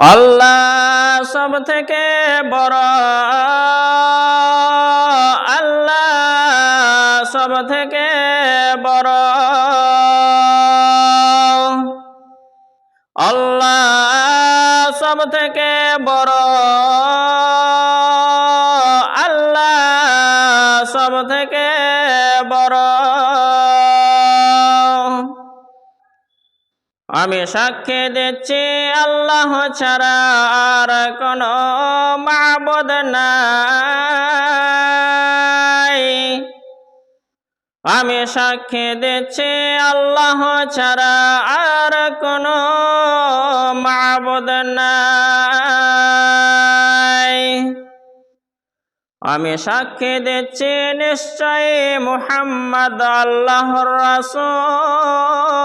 আল্লাহ সব থেকে বড় আল্লাহ সব থেকে বড়। আল্লাহ সব থেকে বড়। আমি সাক্ষী দিচ্ছি আল্লাহ ছাড়া আর কোন মাবদ নাই। আমি সাক্ষী দিচ্ছি আল্লাহ ছাড়া আর কোন মাবদ নাই। আমি সাক্ষী দিচ্ছি নিশ্চয় মুহাম্মদ আল্লাহর রাসূল।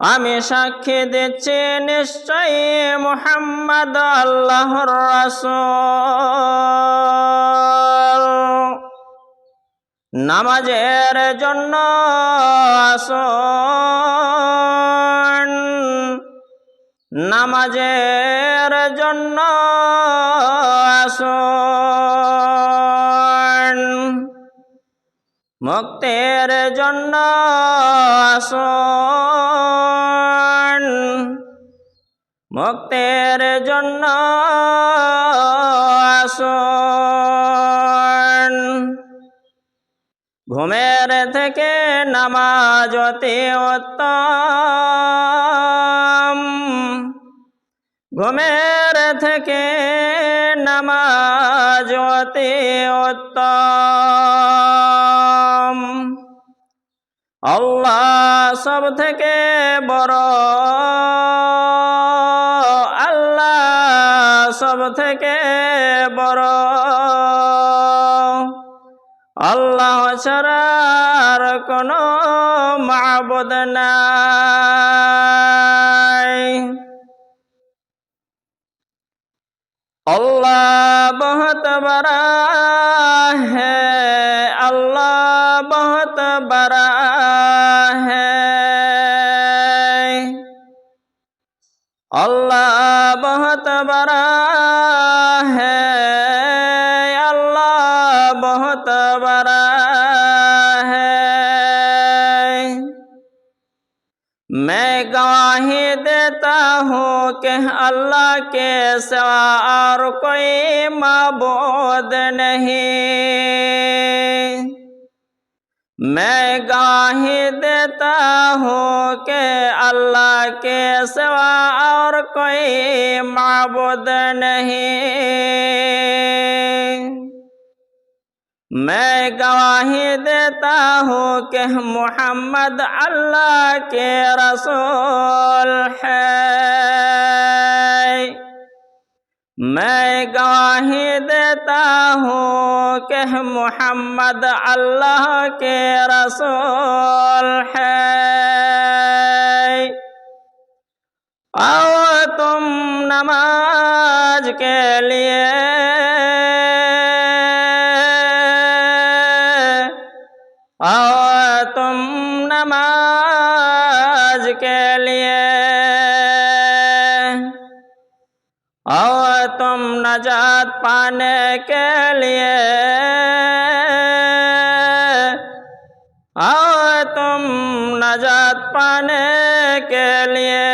আমি সাক্ষী দিচ্ছি নিশ্চয় মুহাম্মদ আল্লাহর রাসূল। নামাজের জন্য আসুন। নামাজের জন্য আসুন। মুক্তের জন্য আসুন। মুক্তের জন্য আসুন। ঘুমের থেকে নামাজ অতি উত্তম। ঘুমের থেকে নামাজ অতি উত্তম। আল্লাহ সব থেকে বড়, আল্লাহ সব থেকে বড়। আল্লাহ ছাড়ার কোনো মাবদ নাই। আল্লাহ বহত বড় अल्लाह बहुत बड़ा है अल्लाह बहुत बड़ा है मैं गवाही देता हूँ कि अल्लाह के सिवा और कोई मबूद नहीं मैं गवाही देता हूँ कि अल्लाह के सिवा और कोई मबूद नहीं। मैं गवाही देता हूँ कि मोहम्मद अल्लाह के रसूल है। मैं गवाही देता हूँ कि मोहम्मद अल्लाह के रसूल है आओ तुम नमाज के लिए आओ तुम नजात पाने के लिए। आओ तुम नजात पाने के लिए।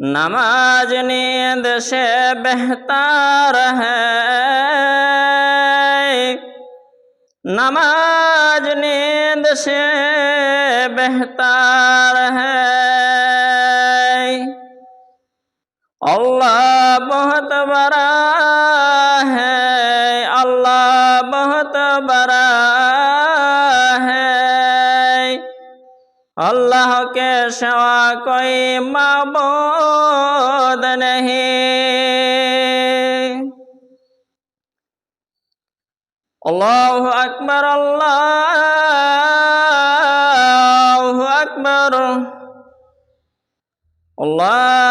नमाज़ नींद से बेहतर है। नमाज़ नींद से बेहतर है। अल्लाह बहुत बड़ा है अल्लाह बहुत बड़ा है अल्लाह के सिवा कोई मबूद नहीं अल्लाह अकबर अल्लाह अकबर अल्लाह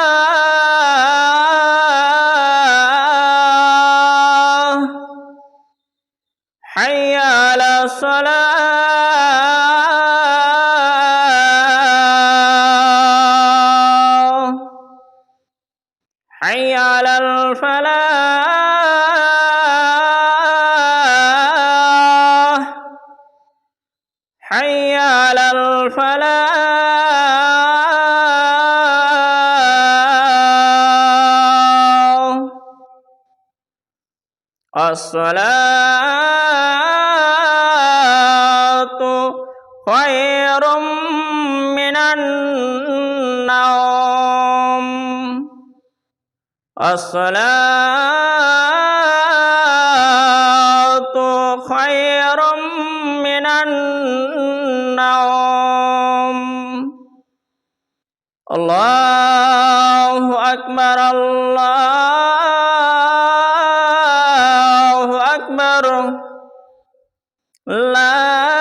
الصلاة. حي على الفلاح. حي على الفلاح. الصلاة. نفر من النوم الصلاة خير من النوم الله أكبر الله أكبر لا